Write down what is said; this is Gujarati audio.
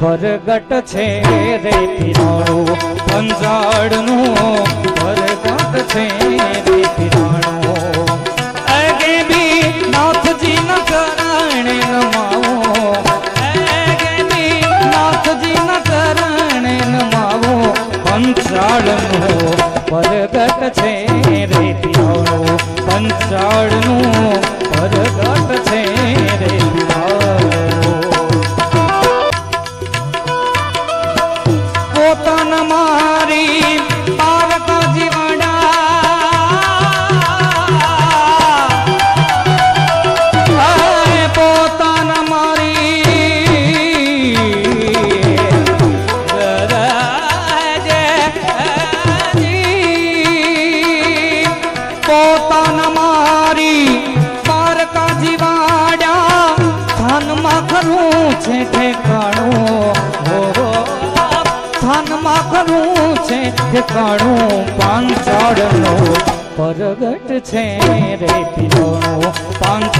પરગટ છે રે પીરાણું પંજાળનું પરગટ છે રે પીરાણું. અગે બી નાથજી ન કરણે નમાવો પરગટ છે રે પીરાણું પંચાળનું પરગટ મારી પારકા જીવાડ્યા. ધનમાં ખરું છે ઠેકાણું. હો સ્થાનમાં ખરું છે ઠેકાણું. પાંચાળનો પરગટ છે રે પીલો પાંચ